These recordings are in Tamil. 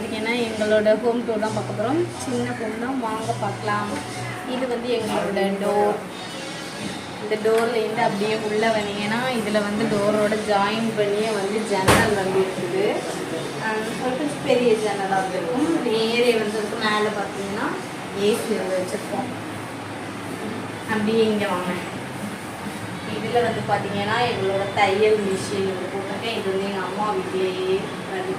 பார்த்தீங்கன்னா எங்களோட ஹோம் டூர் தான் பார்க்க போகிறோம் சின்ன ஹோம் தான். வாங்க பார்க்கலாம். இது வந்து எங்களோட டோர் இந்த டோர்லேருந்து அப்படியே உள்ளே வந்தீங்கன்னா இதில் வந்து டோரோட ஜாயின் பண்ணியே வந்து ஜன்னல் வந்து இருக்குது. கொஞ்சம் பெரிய ஜன்னலாக இருக்கும். நேரே வந்து மேலே பார்த்தீங்கன்னா ஏசி வந்து வச்சுருக்கோம். அப்படியே இங்கே வாங்க. இதில் வந்து பார்த்தீங்கன்னா எங்களோட தையல் மிஷின் வந்து போட்டிருக்கேன். இது வந்து எங்கள் அம்மா வீட்டிலேயே வந்து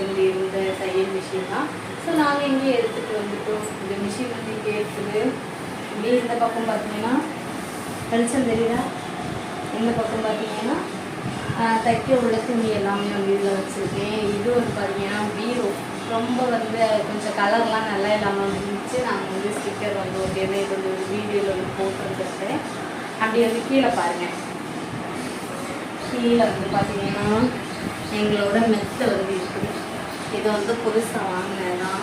இருந்து இருந்த தையல் மிஷின் தான். ஸோ நாங்கள் இங்கே எடுத்துகிட்டு வந்துட்டோம். இந்த மிஷின் வந்து இங்கே இருக்குது. இப்படியே இந்த பக்கம் பார்த்தீங்கன்னா வெளிச்சம் தெரியுதா? இந்த பக்கம் பார்த்தீங்கன்னா தைக்க உள்ள துணி எல்லாமே வந்து இதில் வச்சுருக்கேன். இது வந்து பார்த்தீங்கன்னா பீரோ. ரொம்ப வந்து கொஞ்சம் கலர்லாம் நல்லா இல்லாமல் இருந்துச்சு நாங்கள் வந்து ஸ்டிக்கர் வந்து ஒரு இது வந்து ஒரு வீடியோவில் வந்து போட்டுருந்துருக்கேன் அப்படி வந்து கீழே பாருங்கள் கீழே வந்து பார்த்தீங்கன்னா எங்களோட மெத்தை வந்து இருக்குது. இது வந்து புதுசாக வாங்கினதான்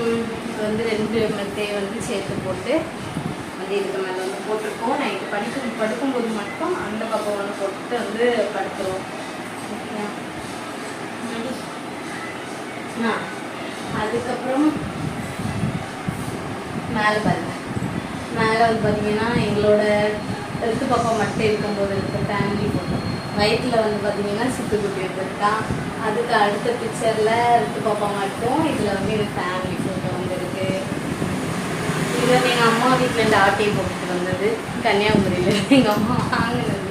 இது வந்து ரெண்டு மெத்தையை வந்து சேர்த்து போட்டு வந்து இதுக்கு மேலே வந்து போட்டிருக்கோம். நைட்டு படிக்கும் படுக்கும்போது மட்டும் அந்த பக்கம் வந்து போட்டு வந்து படுத்துருவோம். ஓகேயா? ஆ அதுக்கப்புறம் மேலே பாருங்க. மேலே வந்து பார்த்தீங்கன்னா எங்களோட ரெத்து பக்கம் மட்டும் இருக்கும்போது இருக்க ஃபேமிலி போட்டோம் வயிற்றில் வந்து பார்த்தீங்கன்னா சித்துக்குட்டி இருந்திருக்கான் அதுக்கு அடுத்த பிக்சரில் ரெத்து பாப்பா மட்டும். இதில் வந்து இது ஃபேமிலி ஃபோட்டோ வந்திருக்கு. இது வந்து எங்கள் அம்மா வீட்டில் இந்த ஆட்டையை போட்டுட்டு வந்தது. கன்னியாகுமரியில் எங்கள் அம்மா வாங்கினது.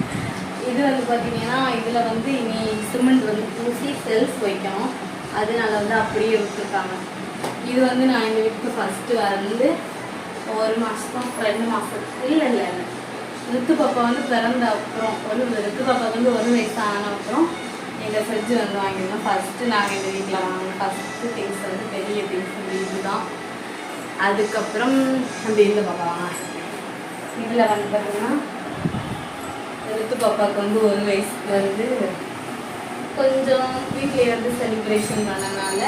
இது வந்து பார்த்தீங்கன்னா இதில் வந்து இனி சிமெண்ட் வந்து பூசி செல்ஸ் வைக்கணும். அதனால வந்து அப்படியே விட்டுருக்காங்க. இது வந்து நான் இந்த வீட்டுக்கு ஃபஸ்ட்டு வந்து ஒரு மாதம் ரெண்டு மாதம் இல்லை இல்லை. ரித்து பாப்பா வந்து பிறந்த அப்புறம் ஒரு ரித்து பாப்பா வந்து ஒரு வயசு ஆன அப்புறம் எங்கள் ஃப்ரிட்ஜ் வந்து வாங்கியிருந்தோம். ஃபஸ்ட்டு நாங்கள் எங்கள் வீட்டில் வாங்கின ஃபஸ்ட்டு திங்ஸ் வந்து பெரிய திங்ஸ் இந்த இதுதான். அதுக்கப்புறம் அந்த இந்த பாப்பா வாங்க இதில் வந்து பார்த்தீங்கன்னா எழுத்து பாப்பாவுக்கு வந்து ஒரு வயசுக்கு வந்து கொஞ்சம் வீட்டிலே வந்து செலிப்ரேஷன் பண்ணனால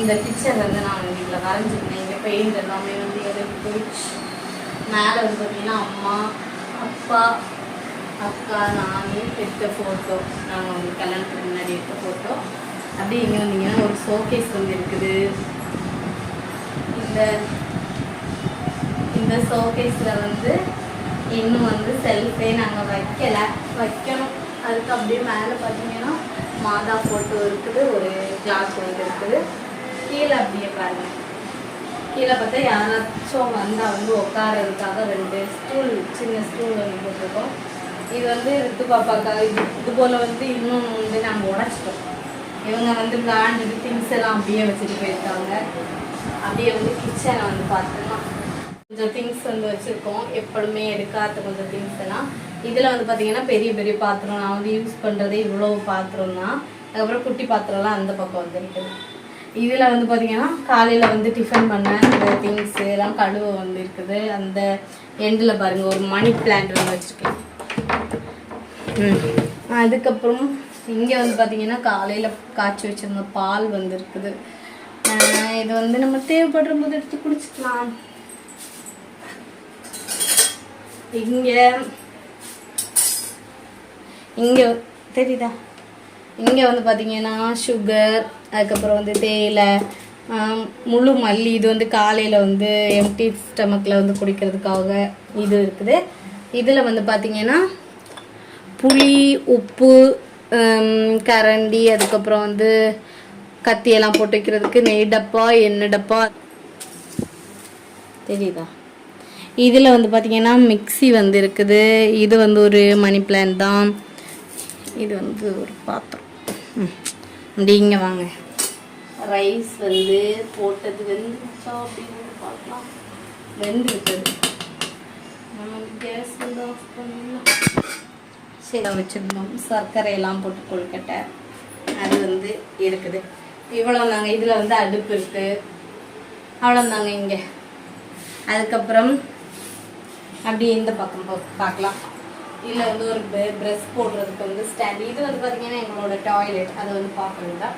இந்த பிக்சர் வந்து நான் வீட்டில் வரைஞ்சிருந்தேன். இங்கே பெயிண்ட் எல்லாமே வந்து எடுத்து போயிடுச்சு. மேலே வந்து பார்த்தீங்கன்னா அம்மா அப்பா அக்கா நான் எடுத்த ஃபோட்டோ நாங்கள் வந்து கல்யாணத்துக்கு முன்னாடி எடுத்த ஃபோட்டோ அப்படியே இங்கே வந்தீங்கன்னா ஒரு ஷோகேஸ் வந்து இருக்குது. இந்த இந்த ஷோகேஸில் வந்து இன்னும் வந்து செல்ஃபே நாங்கள் வைக்கல. வைக்கணும். அதுக்கு அப்படியே மேலே பார்த்தீங்கன்னா மாதா ஃபோட்டோ இருக்குது. ஒரு கிளாஸ் வந்து இருக்குது. கீழே அப்படியே பாருங்கள் கீழே பார்த்தா யாராச்சும் வந்தால் வந்து உட்காரதுக்காக ரெண்டு ஸ்டூல் சின்ன ஸ்டூல் வந்து போட்டிருக்கோம். இது வந்து ரித்து பாப்பாக்கா இது இது போல் வந்து இன்னொன்று வந்து நாங்கள் உடச்சிட்டோம். இவங்க வந்து பிளாண்டு திங்ஸ் எல்லாம் அப்படியே வச்சுட்டு போயிருக்காங்க. அப்படியே வந்து கிச்சனை வந்து பார்த்தோம்னா கொஞ்சம் திங்ஸ் வந்து வச்சுருக்கோம். எப்பொழுதுமே எடுக்காத கொஞ்சம் திங்ஸ் எல்லாம். இதில் வந்து பார்த்தீங்கன்னா பெரிய பெரிய பாத்திரம் நான் வந்து யூஸ் பண்ணுறதே இவ்வளோ பாத்திரம் தான். அதுக்கப்புறம் குட்டி பாத்திரம்லாம் அந்த பக்கம் வந்து இருக்குது இதில் வந்து பார்த்தீங்கன்னா காலையில் வந்து டிஃபன் பண்ண இந்த திங்ஸ் எல்லாம் கழுவ வந்து இருக்குது அந்த எண்டில் பாருங்கள் ஒரு மணி பிளான்ட் வந்து வச்சுருக்கேன். அதுக்கப்புறம் இங்கே வந்து பார்த்தீங்கன்னா காலையில் காய்ச்சி வச்சிருந்த பால் வந்துருக்குது. இது வந்து நம்ம தேவைப்படுற போது எடுத்து குடிச்சிக்கலாம். இங்கே இங்கே தெரியுதா? இங்கே வந்து பார்த்தீங்கன்னா சுகர் அதுக்கப்புறம் வந்து தேயிலை முழு மல்லி இது வந்து காலையில் வந்து எம்டி ஸ்டமக்கில் வந்து குடிக்கிறதுக்காக இது இருக்குது. இதில் வந்து பார்த்தீங்கன்னா புளி உப்பு கரண்டி அதுக்கப்புறம் வந்து கத்தியெல்லாம் போட்டு வைக்கிறதுக்கு நெய் டப்பா எண்ணெய் டப்பா. தெரியுதா? இதில் வந்து பார்த்தீங்கன்னா மிக்ஸி வந்து இருக்குது. இது வந்து ஒரு மணி பிளான் தான். இது வந்து ஒரு பாத்திரம். ம். அப்படி இங்கே வாங்க. ரைஸ் வந்து போட்டது வெந்துச்சா அப்படின்னு பார்க்கலாம். வெந்துருக்குது. நம்ம கேஸ் வந்து ஆஃப் பண்ணலாம். சரி வச்சுருந்தோம். சர்க்கரையெல்லாம் போட்டு கொழுக்கட்டை. அது வந்து இருக்குது இவ்வளோ நாங்கள் இதில் வந்து அடுப்பு இருக்குது அவ்வளோதாங்க இங்கே. அதுக்கப்புறம் அப்படியே இந்த பக்கம் பார்க்கலாம். இதில் வந்து ஒரு ப்ரெஷ் போடுறதுக்கு வந்து ஸ்டாண்ட் இது வந்து பார்த்தீங்கன்னா எங்களோட டாய்லெட் அதை வந்து பார்க்குறதா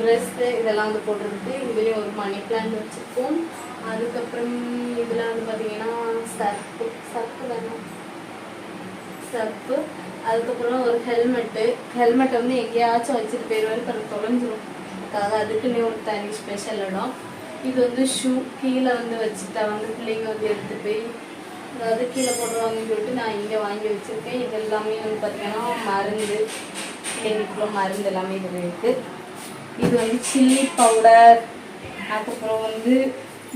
ப்ரெஷ்ஷு இதெல்லாம் வந்து போடுறதுக்கு இதுலேயும் ஒரு மணி பிளான்ட் வச்சுருக்கோம். அதுக்கப்புறம் இதில் வந்து பார்த்தீங்கன்னா சர்க்கு சர்க்கு தானே சப்பு அதுக்கப்புறம் ஒரு ஹெல்மெட்டு. ஹெல்மெட்டை வந்து எங்கேயாச்சும் வச்சுட்டு போயிடுவாரு பிறகு தொலைஞ்சிரும். அதுக்காக அதுக்குன்னே ஒரு தனி ஸ்பெஷல் இடம். இது வந்து ஷூ கீழே வந்து வச்சுட்டா வந்து பிள்ளைங்க வந்து எடுத்து போய் அதாவது கீழே போடுவாங்கன்னு சொல்லிட்டு நான் இங்கே வாங்கி வச்சுருக்கேன். இது எல்லாமே வந்து பார்த்தீங்கன்னா மருந்து பிள்ளைங்களுக்குள்ள மருந்து எல்லாமே இதில் இருக்குது இது வந்து சில்லி பவுடர் அதுக்கப்புறம் வந்து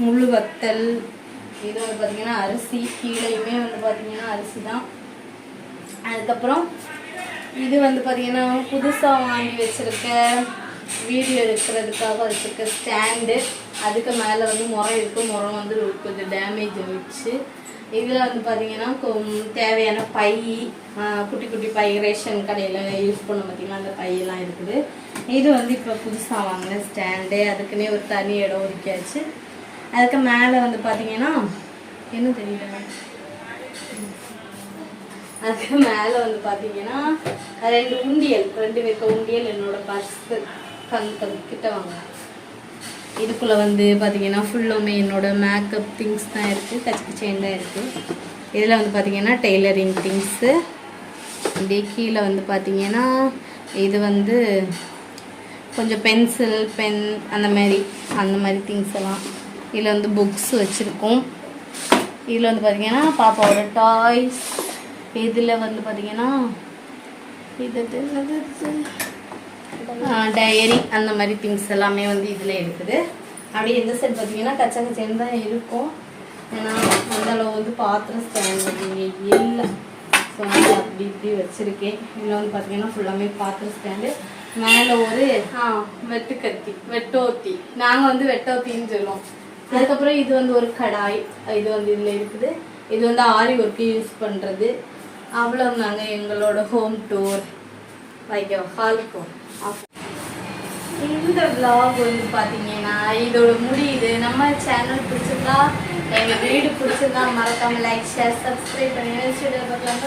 முள் வத்தல் இது வந்து பார்த்திங்கன்னா அரிசி. கீழேயுமே வந்து பார்த்திங்கன்னா அரிசி தான் அதுக்கப்புறம் இது வந்து பார்த்தீங்கன்னா புதுசாக வாங்கி வச்சுருக்க வீடியோ எடுக்கிறதுக்காக வச்சுருக்க ஸ்டாண்டு. அதுக்கு மேலே வந்து முறை இருக்குது முறம் வந்து கொஞ்சம் டேமேஜ் ஆகிடுச்சு இதில் வந்து பார்த்தீங்கன்னா கொ- தேவையான பை குட்டி குட்டி பை ரேஷன் கடையில் யூஸ் பண்ண பார்த்தீங்கன்னா அந்த பையெல்லாம் இருக்குது. இது வந்து இப்போ புதுசாக வாங்கின ஸ்டாண்டு. அதுக்குன்னே ஒரு தனி இடம் ஒதுக்கியாச்சு. அதுக்கு மேலே வந்து பார்த்தீங்கன்னா என்ன தெரியல அதுக்கு மேலே வந்து பார்த்தீங்கன்னா ரெண்டு உண்டியல் ரெண்டு பேருக்கு உண்டியல் என்னோட பர்ஸு கண் கிட்ட வாங்க இதுக்குள்ளே வந்து பார்த்தீங்கன்னா ஃபுல்லுமே என்னோட மேக்கப் திங்ஸ் தான் இருக்குது கச்சி செயின் தான் இருக்குது இதில் வந்து பார்த்திங்கன்னா டெய்லரிங் திங்ஸு அப்படியே கீழே வந்து பார்த்திங்கன்னா இது வந்து கொஞ்சம் பென்சில் பென் அந்த மாதிரி அந்த மாதிரி திங்ஸ் எல்லாம். இதில் வந்து புக்ஸ் வச்சுருக்கோம். இதில் வந்து பார்த்தீங்கன்னா பாப்பாவோட டாய்ஸ் இதில் வந்து பார்த்தீங்கன்னா இது டயரி அந்த மாதிரி திங்ஸ் எல்லாமே வந்து இதில் இருக்குது. அப்படியே இந்த சைடு பார்த்தீங்கன்னா கச்சா கச்சேன்னு தான் இருக்கும். ஏன்னா அந்தளவு வந்து பாத்திரம் ஸ்டாண்ட் இங்கே இல்லை. ஸோ நான் அப்படி இப்படி வச்சுருக்கேன். இதில் வந்து பார்த்தீங்கன்னா ஃபுல்லாமே பாத்திரம் ஸ்டாண்டு மேலே ஒரு ஆ வெட்டுக்கத்தி வெட்டோத்தி. நாங்கள் வந்து வெட்டோத்தின்னு சொல்லுவோம். அதுக்கப்புறம் இது வந்து ஒரு கடாய். இது வந்து இதில் இருக்குது. இது வந்து ஆரி ஒர்க்கு யூஸ் பண்ணுறது அவ்வளோ நாங்கள் எங்களோட ஹோம் டூர் வைக்க ஹாலுக்கும் இந்த vlog வந்து பார்த்தீங்கன்னா இதோட முடியுது. நம்ம சேனல் பிடிச்சிருந்தா எங்கள் வீடு பிடிச்சிருந்தா மறக்காமல் லைக் ஷேர் சப்ஸ்கிரைப் பண்ணி வச்சுட்டு பார்க்கலாம்